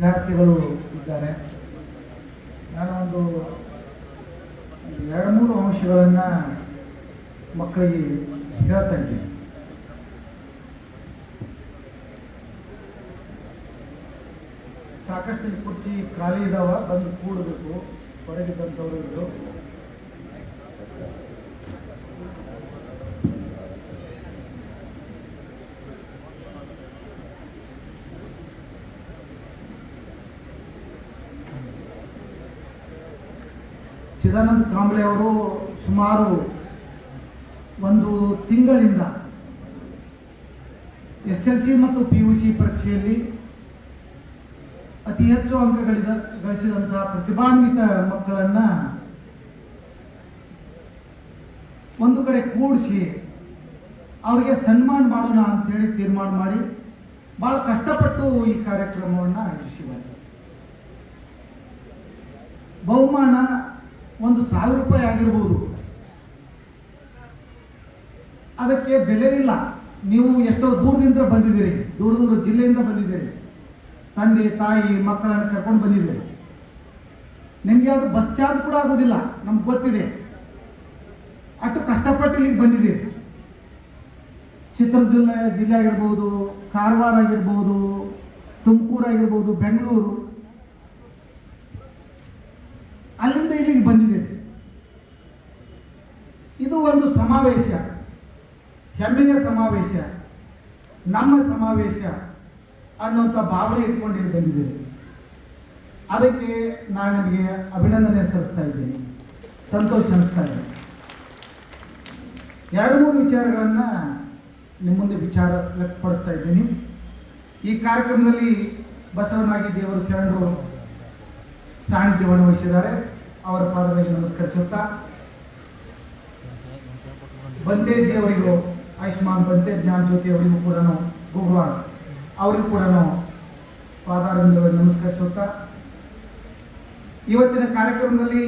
ವಿದ್ಯಾರ್ಥಿಗಳು ಇದ್ದಾರೆ. ನಾನು ಒಂದು ಎರಡು ಮೂರು ಅಂಶಗಳನ್ನು ಮಕ್ಕಳಿಗೆ ಹೇಳ್ತಾ ಇದ್ದೀನಿ. ಸಾಕಷ್ಟು ಕುರ್ಚಿ ಖಾಲಿ ಇದಾವ, ಬಂದು ಕೂಡಬೇಕು ಹೊರಗಿದ್ದಂಥವ್ರು ಇದ್ರು. ಚಿದಾನಂದ ಕಾಂಬ್ಳೆ ಅವರು ಸುಮಾರು ಒಂದು ತಿಂಗಳಿಂದ ಎಸ್ ಎಲ್ ಸಿ ಮತ್ತು ಪಿ ಯು ಸಿ ಪರೀಕ್ಷೆಯಲ್ಲಿ ಅತಿ ಹೆಚ್ಚು ಅಂಕಗಳಿದ ಗಳಿಸಿದಂತಹ ಪ್ರತಿಭಾನ್ವಿತ ಮಕ್ಕಳನ್ನ ಒಂದು ಕಡೆ ಕೂಡಿಸಿ ಅವರಿಗೆ ಸನ್ಮಾನ ಮಾಡೋಣ ಅಂತೇಳಿ ತೀರ್ಮಾನ ಮಾಡಿ ಬಹಳ ಕಷ್ಟಪಟ್ಟು ಈ ಕಾರ್ಯಕ್ರಮವನ್ನು ಆಯೋಜಿಸಿದ್ದಾರೆ ಬಹುಮಾನ ಒಂದು ಸಾವಿರ ರೂಪಾಯಿ ಆಗಿರ್ಬೋದು. ಅದಕ್ಕೆ ಬೆಲೆ ಇಲ್ಲ. ನೀವು ಎಷ್ಟೋ ದೂರದಿಂದ ಬಂದಿದ್ದೀರಿ. ದೂರ ದೂರ ಜಿಲ್ಲೆಯಿಂದ ಬಂದಿದ್ದೀರಿ. ತಂದೆ, ತಾಯಿ, ಮಕ್ಕಳನ್ನು ಕರ್ಕೊಂಡು ಬಂದಿದ್ದೀರಿ. ನಿಮಗೆ ಅದು ಬಸ್ ಚಾರ್ಜ್ ಕೂಡ ಆಗೋದಿಲ್ಲ. ನಮ್ಗೆ ಗೊತ್ತಿದೆ. ಅಷ್ಟು ಕಷ್ಟಪಟ್ಟು ಇಲ್ಲಿಗೆ ಬಂದಿದ್ದೀರಿ. ಚಿತ್ರದುರ್ಗ ಜಿಲ್ಲೆ ಜಿಲ್ಲೆ ಆಗಿರ್ಬೋದು, ಕಾರವಾರ ಆಗಿರ್ಬೋದು, ತುಮಕೂರು ಆಗಿರ್ಬೋದು, ಬೆಂಗಳೂರು. ಅಲ್ಲಿಂದ ಇಲ್ಲಿಗೆ ಬಂದಿದೆ. ಇದು ಒಂದು ಸಮಾವೇಶ. ಹೆಮ್ಮೆಯ ಸಮಾವೇಶ. ನಮ್ಮ ಸಮಾವೇಶ ಅನ್ನುವಂಥ ಭಾವನೆ ಇಟ್ಕೊಂಡು ಇಲ್ಲಿ ಬಂದಿದ್ದೇನೆ ಅದಕ್ಕೆ ನಾನು ನಿಮಗೆ ಅಭಿನಂದನೆ ಸಲ್ಲಿಸ್ತಾ ಇದ್ದೀನಿ. ಸಂತೋಷ ಅನಿಸ್ತಾ ಇದ್ದೀನಿ. ಎರಡು ಮೂರು ವಿಚಾರಗಳನ್ನು ನಿಮ್ಮ ಮುಂದೆ ವಿಚಾರ ವ್ಯಕ್ತಪಡಿಸ್ತಾ ಇದ್ದೀನಿ. ಈ ಕಾರ್ಯಕ್ರಮದಲ್ಲಿ ಬಸವನಾಗಿ ದೇವರು ಶರಣರು ಸಾನ್ನಿಧ್ಯವನ್ನು ವಹಿಸಿದ್ದಾರೆ ಅವರ ಪಾದಗಳಿಗೆ ನಮಸ್ಕರಿಸುತ್ತಾ, ಬಂತೇಜಿ ಅವರಿಗೂ, ಆಯುಷ್ಮಾನ್ ಬಂತೆ ಜ್ಞಾನ ಜ್ಯೋತಿ ಅವರಿಗೂ ಕೂಡ ಭಗವಾನ್ ಅವರಿಗೂ ಕೂಡ ಪಾದಾರವಿಂದವನ್ನು ನಮಸ್ಕರಿಸುತ್ತಾ, ಇವತ್ತಿನ ಕಾರ್ಯಕ್ರಮದಲ್ಲಿ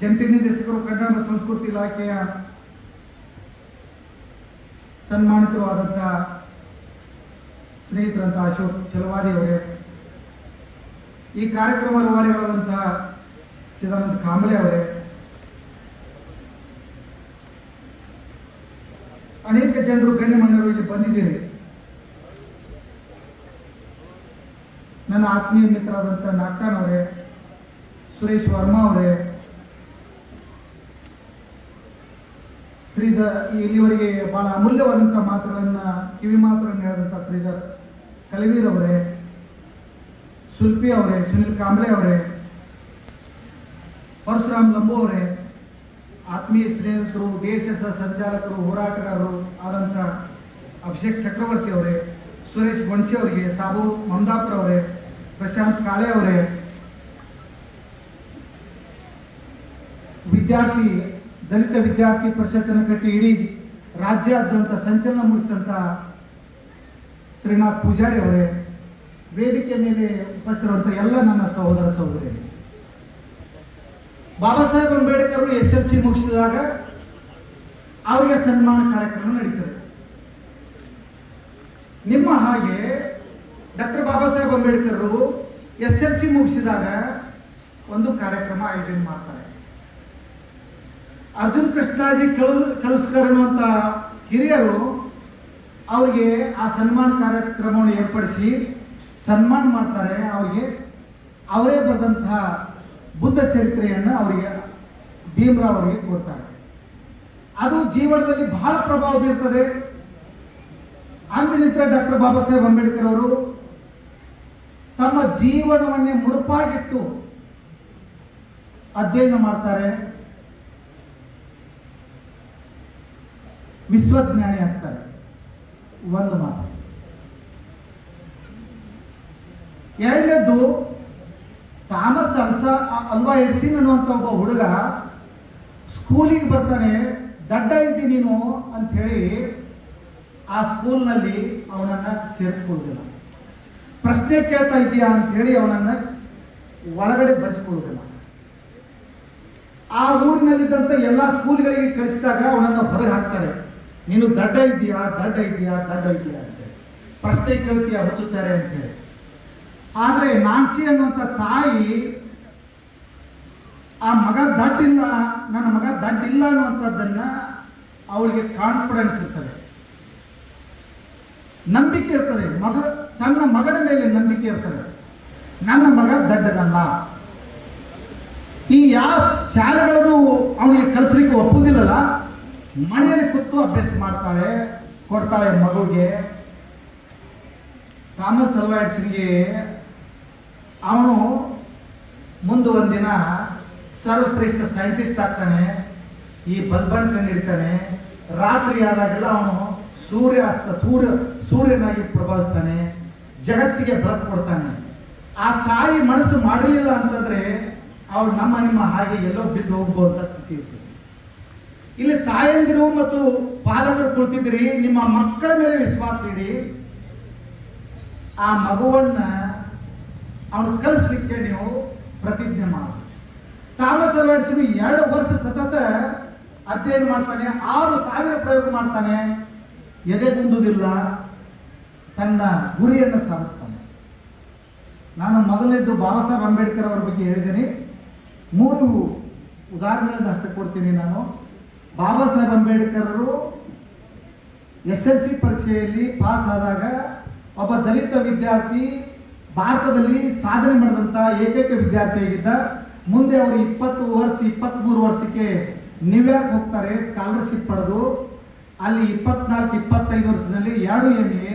ಜಂಟಿ ನಿರ್ದೇಶಕರು ಕನ್ನಡ ಮತ್ತು ಸಂಸ್ಕೃತಿ ಇಲಾಖೆಯ ಸನ್ಮಾನಿತವಾದಂಥ ಸ್ನೇಹಿತರಂತಹ ಅಶೋಕ್ ಚಲವಾದಿ ಅವರೇ, ಈ ಕಾರ್ಯಕ್ರಮ ರೂವಾರಿಗಳಾದಂತಹ ಚಿದಾನಂದ ಕಾಂಬಳೆ ಅವರೇ. ಅನೇಕ ಜನರು ಗಣ್ಯಮಣ್ಣರು ಇಲ್ಲಿ ಬಂದಿದ್ದೀರಿ. ನನ್ನ ಆತ್ಮೀಯ ಮಿತ್ರರಾದಂಥ ನಾಗ್ತಾನ್ ಅವರೇ, ಸುರೇಶ್ ವರ್ಮಾ ಅವರೇ, ಶ್ರೀಧರ್ ಇಲ್ಲಿವರೆಗೆ ಬಹಳ ಅಮೂಲ್ಯವಾದಂಥ ಮಾತುಗಳನ್ನು, ಕಿವಿ ಮಾತುಗಳನ್ನು ಹೇಳಿದಂಥ ಶ್ರೀಧರ್ ಕಲವೀರ್ ಅವರೇ ಸುಲ್ಪಿ ಅವರೇ, ಸುನಿಲ್ ಕಾಂಬ್ಳೆ ಅವರೇ ಪರಶುರಾಮ್ ಲಂಬೋರೆ ಆತ್ಮೀಯ ಸ್ನೇಹಿತರು ಬಿ ಎಸ್ ಎಸ್ ಸಂಚಾಲಕರು, ಹೋರಾಟಗಾರರು ಆದಂಥ ಅಭಿಷೇಕ್ ಚಕ್ರವರ್ತಿ ಅವರೇ, ಸುರೇಶ್ ಬಣಸಿ ಅವರಿಗೆ, ಸಾಬು ಮಮದಾಪುರ ಅವರೇ, ಪ್ರಶಾಂತ್ ಕಾಳೆ ಅವರೇ, ವಿದ್ಯಾರ್ಥಿ, ದಲಿತ ವಿದ್ಯಾರ್ಥಿ ಪರಿಷತ್ತನ್ನು ಕಟ್ಟಿ ಇಡೀ ರಾಜ್ಯಾದ್ಯಂತ ಸಂಚಲನ ಮೂಡಿಸಿದಂಥ ಶ್ರೀನಾಥ್ ಪೂಜಾರಿ ಅವರೇ, ವೇದಿಕೆ ಮೇಲೆ ಉಪಸ್ಥಿತಿರುವಂಥ ಎಲ್ಲ ನನ್ನ ಸಹೋದರ ಸಹೋದರಿ Baba Saheb Ambedkar S L C ಮುಗಿಸಿದಾಗ ಅವರಿಗೆ ಸನ್ಮಾನ ಕಾರ್ಯಕ್ರಮ ನಡೀತದೆ. ನಿಮ್ಮ ಹಾಗೆ doctor Baba Saheb Ambedkar S L C ಮುಗಿಸಿದಾಗ ಒಂದು ಕಾರ್ಯಕ್ರಮ ಆಯೋಜನೆ ಮಾಡ್ತಾರೆ. ಅರ್ಜುನ್ ಕೃಷ್ಣಾಜಿ ಕಳು ಕಳಿಸ್ಕರ್ ಅನ್ನುವಂಥ ಹಿರಿಯರು ಅವರಿಗೆ ಆ ಸನ್ಮಾನ ಕಾರ್ಯಕ್ರಮವನ್ನು ಏರ್ಪಡಿಸಿ ಸನ್ಮಾನ ಮಾಡ್ತಾರೆ. ಅವರಿಗೆ ಅವರೇ ಬರೆದಂತಹ ಬುದ್ಧ ಚರಿತ್ರೆಯನ್ನು ಅವರಿಗೆ ಭೀಮರಾವ್ ಅವರಿಗೆ ಕೊಡ್ತಾರೆ. ಅದು ಜೀವನದಲ್ಲಿ ಬಹಳ ಪ್ರಭಾವ ಬೀರ್ತದೆ. ಅಂದಿನಿಂದ ಡಾಕ್ಟರ್ ಬಾಬಾ ಸಾಹೇಬ್ ಅಂಬೇಡ್ಕರ್ ಅವರು ತಮ್ಮ ಜೀವನವನ್ನೇ ಮುಡುಪಾಗಿಟ್ಟು ಅಧ್ಯಯನ ಮಾಡ್ತಾರೆ. ವಿಶ್ವಜ್ಞಾನಿ ಆಗ್ತಾರೆ. ಒಂದು ಮಾತು. ಎರಡನೇದ್ದು ಥಾಮಸ್ ಅಲ್ಸ ಅಲ್ವಾ ಎಡ್ಸಿನ್ ಅನ್ನುವಂಥ ಒಬ್ಬ ಹುಡುಗ ಸ್ಕೂಲಿಗೆ ಬರ್ತಾನೆ, ದಡ್ಡ ಇದ್ದಿ ನೀನು ಅಂತ ಹೇಳಿ ಆ ಸ್ಕೂಲ್ನಲ್ಲಿ ಅವನನ್ನು ಸೇರಿಸ್ಕೊಳ್ಳೋದಿಲ್ಲ ಪ್ರಶ್ನೆ ಕೇಳ್ತಾ ಇದ್ದೀಯಾ ಅಂತ ಹೇಳಿ ಅವನನ್ನ ಒಳಗಡೆ ಬರೆಸ್ಕೊಳ್ಳೋದಿಲ್ಲ ಆ ಊರಿನಲ್ಲಿದ್ದಂಥ ಎಲ್ಲ ಸ್ಕೂಲ್ಗಳಿಗೆ ಕಳಿಸಿದಾಗ ಅವನನ್ನು ಹೊರಗೆ ಹಾಕ್ತಾರೆ. ನೀನು ದಡ್ಡ ಇದೆಯಾ ದಡ್ಡ ಇದೆಯಾ ದಡ್ಡ ಇದೆಯಾ ಅಂತೇಳಿ ಪ್ರಶ್ನೆ ಕೇಳ್ತೀಯ ಅಂತ ಅಂತೇಳಿ ಆದರೆ ನಾನ್ಸಿ ಅನ್ನುವಂಥ ತಾಯಿ ಆ ಮಗ ದಡ್ಡಿಲ್ಲ, ನನ್ನ ಮಗ ದಡ್ಡಿಲ್ಲ ಅನ್ನುವಂಥದ್ದನ್ನು ಅವಳಿಗೆ ಕಾನ್ಫಿಡೆನ್ಸ್ ಇರ್ತದೆ. ನಂಬಿಕೆ ಇರ್ತದೆ. ಮಗ, ತನ್ನ ಮಗನ ಮೇಲೆ ನಂಬಿಕೆ ಇರ್ತದೆ. ನನ್ನ ಮಗ ದಡ್ಡನಲ್ಲ. ಈ ಯಾವ ಶಾಲೆಗಳನ್ನು ಅವನಿಗೆ ಕಲಿಸ್ಲಿಕ್ಕೆ ಒಪ್ಪುವುದಿಲ್ಲಲ್ಲ ಮನೆಯಲ್ಲಿ ಕೂತು ಅಭ್ಯಾಸ ಮಾಡ್ತಾಳೆ ಕೊಡ್ತಾಳೆ ಮಗುಗೆ. ಥಾಮಸ್ ಅಲ್ವಾ ಅವನು ಮುಂದೆ ಒಂದಿನ ಸರ್ವಶ್ರೇಷ್ಠ ಸೈಂಟಿಸ್ಟ್ ಆಗ್ತಾನೆ, ಈ ಬಲ್ಬನ್ ಕಂಡಿಡ್ತಾನೆ, ರಾತ್ರಿ ಆದಾಗೆಲ್ಲ ಅವನು ಸೂರ್ಯಾಸ್ತ, ಸೂರ್ಯ, ಸೂರ್ಯನಾಗಿ ಪ್ರಭಾವಿಸ್ತಾನೆ, ಜಗತ್ತಿಗೆ ಬೆಳಕು ಕೊಡ್ತಾನೆ. ಆ ತಾಯಿ ಮನಸ್ಸು ಮಾಡಲಿಲ್ಲ ಅಂತಂದ್ರೆ ಅವ್ರು ನಮ್ಮ ನಿಮ್ಮ ಹಾಗೆ ಎಲ್ಲೋ ಬಿದ್ದು ಹೋಗ್ಬೋದ ಸ್ಥಿತಿ ಇರ್ತದೆ ಇಲ್ಲಿ ತಾಯಂದಿರು ಮತ್ತು ಪಾಲಕರು ಕುಳಿತಿದ್ರಿ ನಿಮ್ಮ ಮಕ್ಕಳ ಮೇಲೆ ವಿಶ್ವಾಸ ಇಡಿ. ಆ ಮಗುವನ್ನ ಅವನು ಕಲಿಸ್ಲಿಕ್ಕೆ ನೀವು ಪ್ರತಿಜ್ಞೆ ಮಾಡಿ ತಾಮಸ ಅಲ್ವಾಡಿಸಿನ ಎರಡು ವರ್ಷ ಸತತ ಅಧ್ಯಯನ ಮಾಡ್ತಾನೆ, ಆರು ಸಾವಿರ ಪ್ರಯೋಗ ಮಾಡ್ತಾನೆ ಎದೆಗುಂದುವುದಿಲ್ಲ ತನ್ನ ಗುರಿಯನ್ನು ಸಾಧಿಸ್ತಾನೆ. ನಾನು ಮೊದಲಿದ್ದು ಬಾಬಾ ಸಾಹೇಬ್ ಅಂಬೇಡ್ಕರ್ ಅವರ ಬಗ್ಗೆ ಹೇಳಿದ್ದೀನಿ. ಮೂರು ಉದಾಹರಣೆಗಳನ್ನು ಅಷ್ಟೇ ಕೊಡ್ತೀನಿ ನಾನು. ಬಾಬಾ ಸಾಹೇಬ್ ಅಂಬೇಡ್ಕರ್ ಅವರು ಎಸ್ ಎಲ್ ಸಿ ಪರೀಕ್ಷೆಯಲ್ಲಿ ಪಾಸ್ ಆದಾಗ ಒಬ್ಬ ದಲಿತ ವಿದ್ಯಾರ್ಥಿ ಭಾರತದಲ್ಲಿ ಸಾಧನೆ ಮಾಡಿದಂಥ ಏಕೈಕ ವಿದ್ಯಾರ್ಥಿಯಾಗಿದ್ದ ಮುಂದೆ ಅವರು ಇಪ್ಪತ್ತು ವರ್ಷ ಇಪ್ಪತ್ತ್ಮೂರು ವರ್ಷಕ್ಕೆ ನ್ಯೂಯಾರ್ಕ್ ಹೋಗ್ತಾರೆ ಸ್ಕಾಲರ್ಶಿಪ್ ಪಡೆದು. ಅಲ್ಲಿ ಇಪ್ಪತ್ನಾಲ್ಕು, ಇಪ್ಪತ್ತೈದು ವರ್ಷದಲ್ಲಿ ಎರಡು ಎಂ ಎ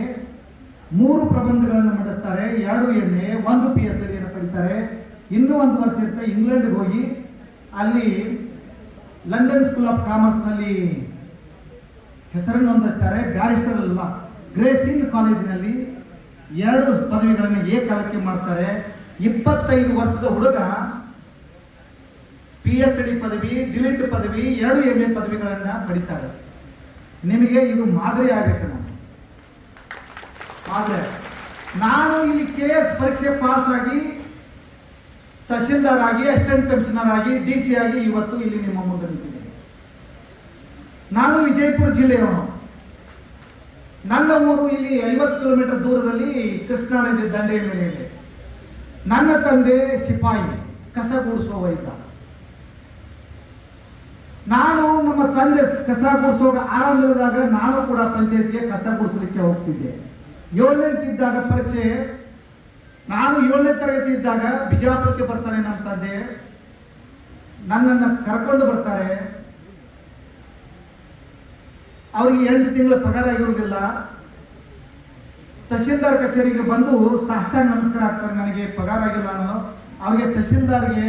ಮೂರು ಪ್ರಬಂಧಗಳನ್ನು ಮಂಡಿಸ್ತಾರೆ, ಎರಡು ಎಂ ಎ ಒಂದು ಪಿ ಎಚ್ ಡಿಯನ್ನು ಪಡಿತಾರೆ. ಇನ್ನೂ ಒಂದು ವರ್ಷ ಇರುತ್ತೆ, ಇಂಗ್ಲೆಂಡ್ಗೆ ಹೋಗಿ. ಅಲ್ಲಿ ಲಂಡನ್ ಸ್ಕೂಲ್ ಆಫ್ ಕಾಮರ್ಸ್ನಲ್ಲಿ ಹೆಸರನ್ನು ಹೊಂದಿಸ್ತಾರೆ ಬ್ಯಾರಿಸ್ಟರ್ ಅಲ್ಲ ಗ್ರೇಸಿನ್ ಕಾಲೇಜಿನಲ್ಲಿ ಎರಡು ಪದವಿಗಳನ್ನು ಏಕಾಲಕ್ಕೆ ಮಾಡ್ತಾರೆ. ಇಪ್ಪತ್ತೈದು ವರ್ಷದ ಹುಡುಗ ಪಿ ಎಚ್ ಡಿ ಪದವಿ ಡಿಲಿಟ್ ಪದವಿ, ಎರಡು ಎಂ ಎ ಪದವಿಗಳನ್ನು ಪಡಿತಾರೆ. ನಿಮಗೆ ಇದು ಮಾದರಿ ಆಗಬೇಕು ನಾನು ಆದರೆ ನಾನು ಇಲ್ಲಿ ಕೆ ಎಸ್ ಪರೀಕ್ಷೆ ಪಾಸ್ ಆಗಿ, ತಹಶೀಲ್ದಾರ್ ಆಗಿ ಅಸಿಸ್ಟೆಂಟ್ ಕಮಿಷನರ್ ಆಗಿ ಡಿ ಸಿ ಆಗಿ ಇವತ್ತು ಇಲ್ಲಿ ನಿಮ್ಮ ಮುಂದೆ ನಿಂತಿದ್ದೇನೆ. ನಾನು ವಿಜಯಪುರ ಜಿಲ್ಲೆಯವನು. ನನ್ನ ಊರು ಇಲ್ಲಿ ಐವತ್ತು ಕಿಲೋಮೀಟರ್ ದೂರದಲ್ಲಿ ಕೃಷ್ಣ ನದಿ ದಂಡೆಯ ಮೇಲೆ ಇದೆ. ನನ್ನ ತಂದೆ ಸಿಪಾಯಿ, ಕಸ ಗುಡಿಸುವ ಇದ್ದ ನಾನು ನಮ್ಮ ತಂದೆ ಕಸ ಗುಡಿಸುವಾಗ ಆರಂಭದಾಗ ನಾನು ಕೂಡ ಪಂಚಾಯತಿಗೆ ಕಸ ಗುಡಿಸಲಿಕ್ಕೆ ಹೋಗ್ತಿದ್ದೆ. ಏಳನೇ ಇದ್ದಾಗ ಪರೀಕ್ಷೆ, ನಾನು ಏಳನೇ ತರಗತಿ ಇದ್ದಾಗ ಬಿಜಾಪುರಕ್ಕೆ ಬರ್ತಾರೆ ನಮ್ಮ ತಂದೆ. ನನ್ನನ್ನು ಕರ್ಕೊಂಡು ಬರ್ತಾರೆ. ಅವರಿಗೆ ಎಂಟು ತಿಂಗಳ ಪಗಾರ ಆಗಿರುವುದಿಲ್ಲ. ತಹಸೀಲ್ದಾರ್ ಕಚೇರಿಗೆ ಬಂದು ಸಾಷ್ಟಾಂಗ ನಮಸ್ಕಾರ ಆಗ್ತಾರೆ, ನನಗೆ ಪಗಾರ ಆಗಿಲ್ಲ ನಾನು. ಅವ್ರಿಗೆ ತಹಶೀಲ್ದಾರ್ಗೆ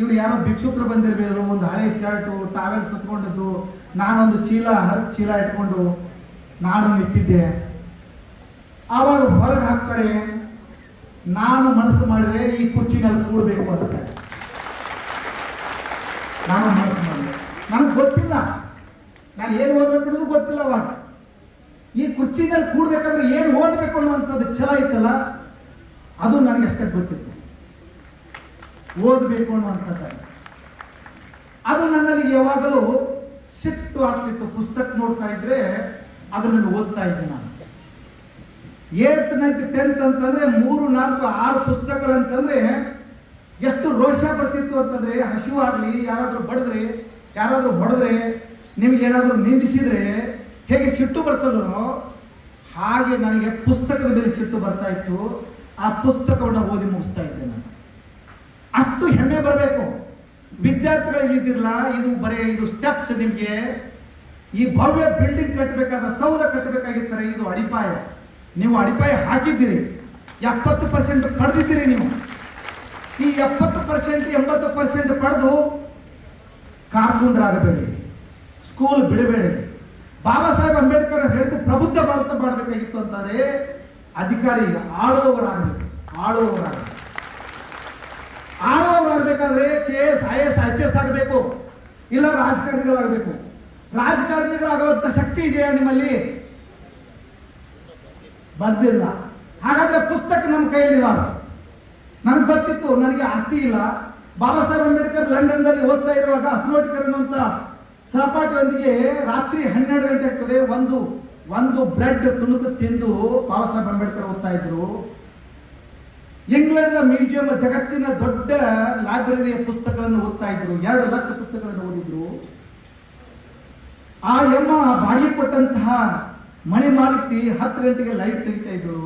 ಇವ್ರು ಯಾರೋ ಭಿಕ್ಷುಕರು ಬಂದಿರಬೇಕು ಒಂದು ಹಳೆ ಶರ್ಟು ಟಾವೆಲ್ ಸುತ್ಕೊಂಡಿದ್ದು, ನಾನೊಂದು ಚೀಲ ಹರ ಚೀಲ ಇಟ್ಕೊಂಡು ನಾನು ನಿಂತಿದ್ದೆ. ಆವಾಗ ಹೊರಗೆ ಹಾಕ್ತಾರೆ, ನಾನು ಮನಸ್ಸು ಮಾಡಿದೆ, ಈ ಕುರ್ಚಿ ಮೇಲೆ ಕೂಡಬೇಕು ಅಂತ. ನಾನು ಮನಸ್ಸು ಮಾಡಿದೆ. ನನಗೆ ಗೊತ್ತಿಲ್ಲ. ನಾನು ಏನು ಓದ್ಬೇಕು ಗೊತ್ತಿಲ್ಲ ಅವಾಗ. ಈ ಕುರ್ಚಿ ಮೇಲೆ ಕೂಡ್ಬೇಕಾದ್ರೆ ಏನು ಓದಬೇಕು ಅನ್ನುವಂಥದ್ದು ಛಲ ಇತ್ತಲ್ಲ, ಅದು ನನಗೆ ಅಷ್ಟೇ ಗೊತ್ತಿತ್ತು. ಓದಬೇಕು ಅನ್ನುವಂಥದ್ದು ಅದು ನನ್ನಲ್ಲಿ ಯಾವಾಗಲೂ ಸಿಟ್ಟು ಆಗ್ತಿತ್ತು. ಪುಸ್ತಕ ನೋಡ್ತಾ ಇದ್ರೆ ಅದನ್ನು ಓದ್ತಾ ಇದ್ದೆ ನಾನು. ಏಟ್ ನೈತ್ ಟೆಂತ್ ಅಂತಂದ್ರೆ ಮೂರು, ನಾಲ್ಕು, ಆರು ಪುಸ್ತಕಗಳಂತಂದ್ರೆ ಎಷ್ಟು ರೋಷ ಬರ್ತಿತ್ತು ಅಂತಂದ್ರೆ ಹಸಿವಾಗ್ಲಿ, ಯಾರಾದರೂ ಬಡಿದ್ರೆ, ಯಾರಾದರೂ ಹೊಡೆದ್ರೆ ನಿಮಗೇನಾದರೂ ನಿಂದಿಸಿದರೆ ಹೇಗೆ ಸಿಟ್ಟು ಬರ್ತದೋ ಹಾಗೆ ನನಗೆ ಪುಸ್ತಕದ ಮೇಲೆ ಸಿಟ್ಟು ಬರ್ತಾ ಇತ್ತು. ಆ ಪುಸ್ತಕವನ್ನು ಓದಿ ಮುಗಿಸ್ತಾ ಇದ್ದೆ ನಾನು. ಅಷ್ಟು ಹೆಮ್ಮೆ ಬರಬೇಕು. ವಿದ್ಯಾರ್ಥಿಗಳು ಇದ್ದಿರಲ್ಲ ಇದು ಬರೀ ಇದು ಸ್ಟೆಪ್ಸ್ ನಿಮಗೆ. ಈ ಭವ್ಯ ಬಿಲ್ಡಿಂಗ್ ಕಟ್ಟಬೇಕಾದ ಸೌಧ ಕಟ್ಟಬೇಕಾಗಿರ್ತಾರೆ ಇದು ಅಡಿಪಾಯ. ನೀವು ಅಡಿಪಾಯ ಹಾಕಿದ್ದೀರಿ. ಎಪ್ಪತ್ತು ಪರ್ಸೆಂಟ್ ಪಡೆದಿದ್ದೀರಿ ನೀವು. ಈ ಎಪ್ಪತ್ತು ಪರ್ಸೆಂಟ್ ಎಂಬತ್ತು ಪರ್ಸೆಂಟ್ ಪಡೆದು ಕಾರ್ಕೂನ್ರಾಗಬೇಡಿ ಸ್ಕೂಲ್ ಬಿಡಬೇಡಿ. ಬಾಬಾ ಸಾಹೇಬ್ ಅಂಬೇಡ್ಕರ್ ಹೇಳಿದ್ದು ಪ್ರಬುದ್ಧ ಭಾರತ ಮಾಡಬೇಕಾಗಿತ್ತು ಅಂತಾರೆ. ಅಧಿಕಾರಿ ಆಳುವವರಾಗಬೇಕು ಆಳುವವರಾಗಬೇಕು. ಆಳುವವರಾಗಬೇಕಾದ್ರೆ K S I S I P S ಆಗಬೇಕು. ಇಲ್ಲ ರಾಜಕಾರಣಿಗಳಾಗಬೇಕು. ರಾಜಕಾರಣಿಗಳಾಗುವಂತ ಶಕ್ತಿ ಇದೆಯಾ ನಿಮ್ಮಲ್ಲಿ? ಬಂದಿಲ್ಲ. ಹಾಗಾದ್ರೆ ಪುಸ್ತಕ ನಮ್ಮ ಕೈಯಲ್ಲಿಲ್ಲ. ನನಗೆ ಗೊತ್ತಿತ್ತು ನನಗೆ ಆಸ್ತಿ ಇಲ್ಲ. ಬಾಬಾ ಸಾಹೇಬ್ ಅಂಬೇಡ್ಕರ್ ಲಂಡನ್ದಲ್ಲಿ ಓದ್ತಾ ಇರುವಾಗ ಅಸ್ಮೋಟಿಕರ್ ಅನ್ನುವಂಥ ಸಹಪಾಠಿಯೊಂದಿಗೆ ರಾತ್ರಿ ಹನ್ನೆರಡು ಗಂಟೆ ಆಗ್ತದೆ. ಒಂದು ಒಂದು ಬ್ರೆಡ್ ತುಣುಕು ತಿಂದು ಬಾಬಾ ಸಾಹೇಬ್ ಅಂಬೇಡ್ಕರ್ ಓದ್ತಾ ಇದ್ರು. ಇಂಗ್ಲೆಂಡ್ನ ಮ್ಯೂಸಿಯಂ ಜಗತ್ತಿನ ದೊಡ್ಡ ಲೈಬ್ರರಿಯ ಪುಸ್ತಕಗಳನ್ನು ಓದ್ತಾ ಇದ್ರು. ಎರಡು ಲಕ್ಷ ಪುಸ್ತಕಗಳನ್ನು ಓದಿದ್ರು. ಆ ಯಮ್ಮ ಬಾಡಿಗೆ ಕೊಟ್ಟಂತಹ ಮಳೆ ಮಾಲೀಕಿ ಹತ್ತು ಗಂಟೆಗೆ ಲೈಟ್ ತೆಗಿತಾ ಇದ್ರು.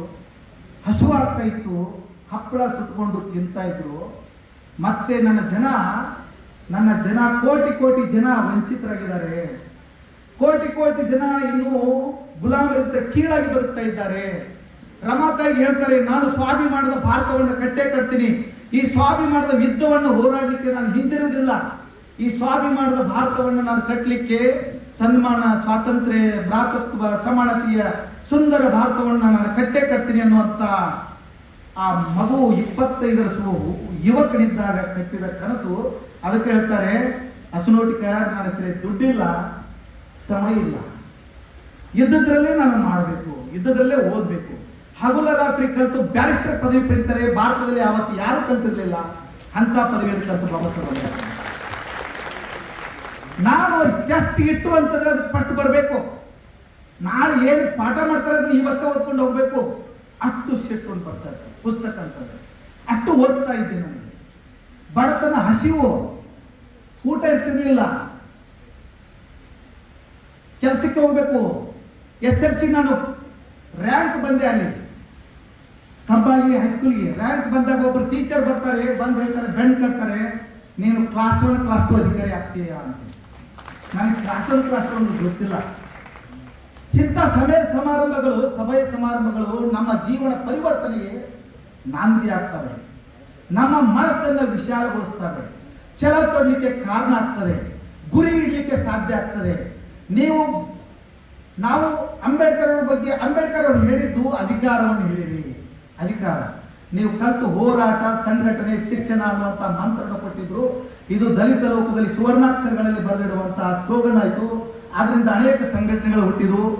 ಹಸು ಆಗ್ತಾ ಇತ್ತು. ಹಪ್ಪಳ ಸುಟ್ಕೊಂಡು ತಿಂತಾ ಇದ್ರು. ಮತ್ತೆ ನನ್ನ ಜನ ನನ್ನ ಜನ ಕೋಟಿ ಕೋಟಿ ಜನ ವಂಚಿತರಾಗಿದ್ದಾರೆ. ಕೋಟಿ ಕೋಟಿ ಜನ ಇನ್ನೂ ಗುಲಾಮರಿಂದ ಕೀಳಾಗಿ ಬದುಕ್ತಾ ಇದ್ದಾರೆ. ರಮಾತಾಗಿ ಹೇಳ್ತಾರೆ, ನಾನು ಸ್ವಾಭಿಮಾನದ ಭಾರತವನ್ನು ಕಟ್ಟೆ ಕಟ್ತೀನಿ. ಈ ಸ್ವಾಭಿಮಾನದ ಯುದ್ಧವನ್ನು ಹೋರಾಡಲಿಕ್ಕೆ ನಾನು ಹಿಂಜರಿಯೋದಿಲ್ಲ ಈ ಸ್ವಾಭಿಮಾನದ ಭಾರತವನ್ನು ನಾನು ಕಟ್ಟಲಿಕ್ಕೆ ಸನ್ಮಾನ, ಸ್ವಾತಂತ್ರ್ಯ, ಭ್ರಾತೃತ್ವ, ಸಮಾನತೆಯ ಸುಂದರ ಭಾರತವನ್ನು ನಾನು ಕಟ್ಟೆ ಕಟ್ತೀನಿ ಅನ್ನುವಂಥ ಆ ಮಗು ಇಪ್ಪತ್ತೈದರ ಸು ಯುವಕನಿದ್ದಾಗ ಕಟ್ಟಿದ ಕನಸು ಅದಕ್ಕೆ ಹೇಳ್ತಾರೆ ಹಸುನೋಟಿಕ ನನ್ನ ಹತ್ರ ದುಡ್ಡಿಲ್ಲ, ಸಮಯ ಇಲ್ಲ. ಇದ್ದದ್ರಲ್ಲೇ ನಾನು ಮಾಡಬೇಕು, ಇದ್ದದ್ರಲ್ಲೇ ಓದಬೇಕು. ಹಗಲ ರಾತ್ರಿ ಕಲಿತು ಬ್ಯಾರಿಸ್ಟರ್ ಪದವಿ ಪಡಿತಾರೆ, ಭಾರತದಲ್ಲಿ ಅವತ್ತು ಯಾರು ಕಲ್ತಿರ್ಲಿಲ್ಲ? ಅಂತ ಪದವಿಯನ್ನು ಕಲಿತು ಬಾಬಾ ಸಾಹೇಬ್. ನಾನು ಟೆಸ್ಟ್ ಇಟ್ಟು ಅಂತಂದ್ರೆ ಅದಕ್ಕೆ ಫಸ್ಟ್ ಬರಬೇಕು. ನಾಳೆ ಏನು ಪಾಠ ಮಾಡ್ತಾರೆ ಅದನ್ನ ಇವತ್ತೇ ಓದ್ಕೊಂಡು ಹೋಗ್ಬೇಕು. ಅಷ್ಟು ಸಿಟ್ಕೊಂಡು ಬರ್ತಾರೆ ಪುಸ್ತಕ ಅಂತಂದ್ರೆ. ಅಷ್ಟು ಓದ್ತಾ ಇದ್ದೆ ನಾನು. ಬಡತನ ಹಸಿವು. ಊಟ ಇರ್ತಿರ್ಲಿಲ್ಲ. ಕೆಲಸಕ್ಕೆ ಹೋಗ್ಬೇಕು. ಎಸ್ ಎಲ್ ಸಿ ನಾನು. ರ್ಯಾಂಕ್ ಬಂದೆ ಅಲ್ಲಿ. ಕಬ್ಬಾಗಿ ಹೈಸ್ಕೂಲ್ಗೆ ರ್ಯಾಂಕ್ ಬಂದಾಗ ಒಬ್ರು ಟೀಚರ್ ಬರ್ತಾರೆ, ಬಂದು ಹೇಳ್ತಾರೆ ಬೆಂಡ್ ಕಟ್ತಾರೆ ನೀನು ಕ್ಲಾಸ್ ಒನ್ ಕ್ಲಾಸ್ ಟು ಅಧಿಕಾರಿ ಆಗ್ತೀಯಾ ಅಂತ. ನನಗೆ ಕ್ಲಾಸ್ ಒನ್ ಕ್ಲಾಸ್ ಟು ಒಂದು ಗೊತ್ತಿಲ್ಲ. ಇಂಥ ಸಭೆ ಸಮಾರಂಭಗಳು ಸಭೆ ಸಮಾರಂಭಗಳು ನಮ್ಮ ಜೀವನ ಪರಿವರ್ತನೆಗೆ ನಾಂದಿ ಆಗ್ತವೆ. ನಮ್ಮ ಮನಸ್ಸನ್ನು ವಿಶಾಲಗೊಳಿಸ್ತವೆ. ಛಲ ತೊಡಲಿಕ್ಕೆ ಕಾರಣ ಆಗ್ತದೆ. ಗುರಿ ಇಡಲಿಕ್ಕೆ ಸಾಧ್ಯ ಆಗ್ತದೆ. ನೀವು, ನಾವು ಅಂಬೇಡ್ಕರ್ ಅವ್ರ ಬಗ್ಗೆ, ಅಂಬೇಡ್ಕರ್ ಅವರು ಹೇಳಿದ್ದು ಅಧಿಕಾರವನ್ನು ಹೇಳಿರಿ. ಅಧಿಕಾರ. ನೀವು ಕಲ್ತು ಹೋರಾಟ, ಸಂಘಟನೆ, ಶಿಕ್ಷಣ ಅನ್ನುವಂಥ ಮಂತ್ರವನ್ನು ಕೊಟ್ಟಿದ್ರು. ಇದು ದಲಿತ ಲೋಕದಲ್ಲಿ ಸುವರ್ಣಾಕ್ಷರಗಳಲ್ಲಿ ಬರೆದಿಡುವಂತಹ ಸ್ಲೋಗನ್ ಆಯಿತು. ಆದ್ರಿಂದ ಅನೇಕ ಸಂಘಟನೆಗಳು ಹುಟ್ಟಿದವು